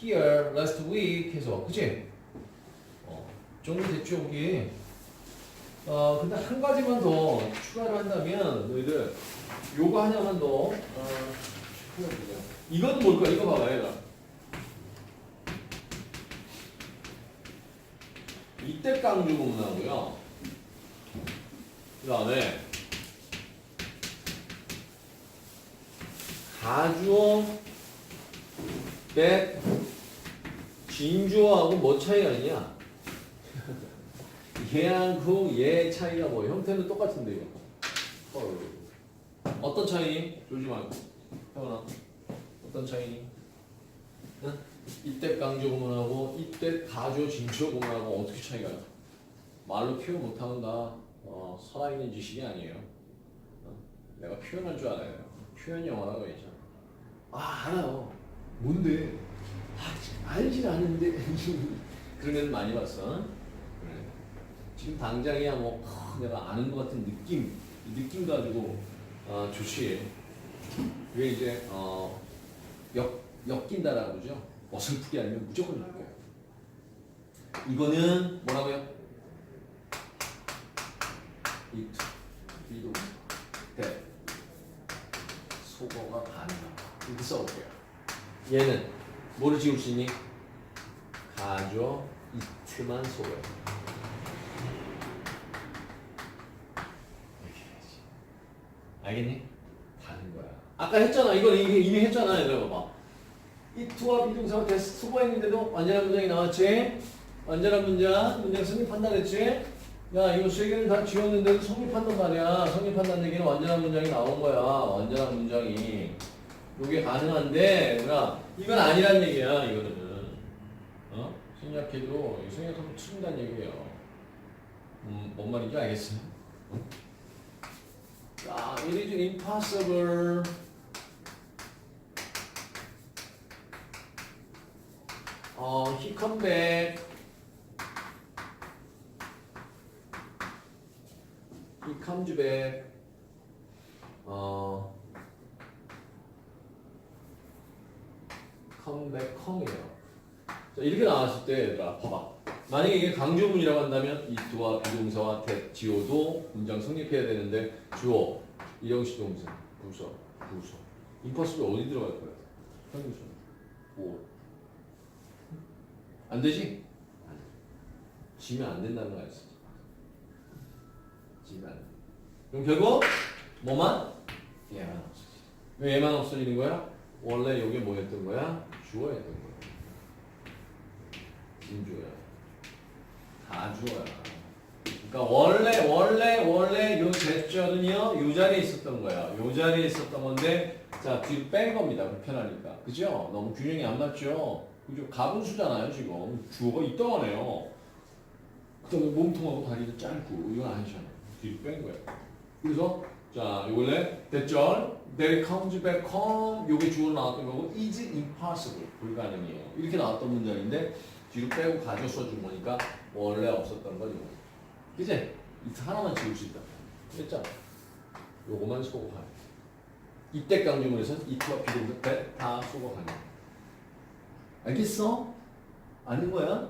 here last week 해서 그치? 어, 정리 됐죠 우리 어 근데 한 가지만 더 추가를 한다면 너희들 요거 하나만 더 어, 이건 뭘까? 이거 봐봐 얘들아 이때 강조 구문하고요 그 다음에 가주어 백 진주어하고 뭐 차이가 있냐? 얘하고 얘 차이가 뭐 형태는 똑같은데 이거. 헐. 어떤 차이? 졸지 말고. 태어나. 어떤 차이? 응? 이때 강조 구문하고 이때 가주어 진주어 구문하고 어떻게 차이가 요 말로 표현 못하는 다 어, 살아있는 지식이 아니에요. 어? 내가 표현할 줄 알아요. 표현 영어라고 있잖아. 아 알아요. 뭔데? 아 알질 않은데 그런 애들 많이 봤어. 그래. 지금 당장이야 뭐 아, 내가 아는 것 같은 느낌, 이 느낌 가지고 어, 좋지. 그게 이제 어, 엮 엮인다라고 그러죠. 어설프게 알면 무조건 엮여요. 이거는 뭐라고요? 이투 비도 대 소거가 가능하다. 이렇게 써볼게요. 얘는 뭐를 지울 수 있니? 가죠 이트만 소거해. 이렇게 해야지. 알겠니? 다른 거야. 아까 했잖아. 이거 이미, 이미 했잖아. 얘들아 봐봐. 이투와 비동사가 됐 수거했는데도 완전한 문장이 나왔지? 완전한 문장, 문장 성립한다 그랬지? 야 이거 세 개를 다 지웠는데도 성립한단 말이야. 성립한다는 얘기는 완전한 문장이 나온 거야. 완전한 문장이. 요게 가능한데, 얘들아, 이건 아니란 얘기야, 이거는. 어? 생략해도, 이 생략하면 틀린다는 얘기예요. 음, 뭔 말인지 알겠어요? 자, it is impossible. 어, he come back. he comes back. 어, come이에요. 자, 이렇게 나왔을 때, 얘들아, 봐봐. 만약에 이게 강조문이라고 한다면 이트와 비동사와 대, 지어도 문장 성립해야 되는데 주어, 이형식 동사, 부서, 부서. 임퍼스블 어디 들어갈 거야? 현규선. 오. 안 되지? 안 돼. 지면 안 된다는 거 알지? 지면 안 돼. 그럼 결국 뭐만? 얘만 없어지. 왜 얘만 없어지는 거야? 원래 이게 뭐였던 거야? 주어였던 거야. 진주어야. 다 주어야. 그러니까 원래 원래 원래 요 제스처는요 요 자리에 있었던 거야. 요 자리에 있었던 건데 자 뒤로 뺀 겁니다. 불편하니까. 그죠? 너무 균형이 안 맞죠? 그죠? 가분수잖아요 지금. 주어가 있다가네요. 그다음에 몸통하고 다리도 짧고 이건 아니잖아. 뒤로 뺀 거야. 그래서 자 원래 됐죠? There comes back home 요게 주어 나왔던 거고 is impossible 불가능이에요. 이렇게 나왔던 문장인데 뒤로 빼고 가져 써준 거니까 원래 없었던 거죠. 그지? 이 하나만 지울 수 있다. 됐죠? 요거만 소거하네. 이때 강조문에서는 이트와 비동사 다 소거하네. 알겠어? 아는 거야?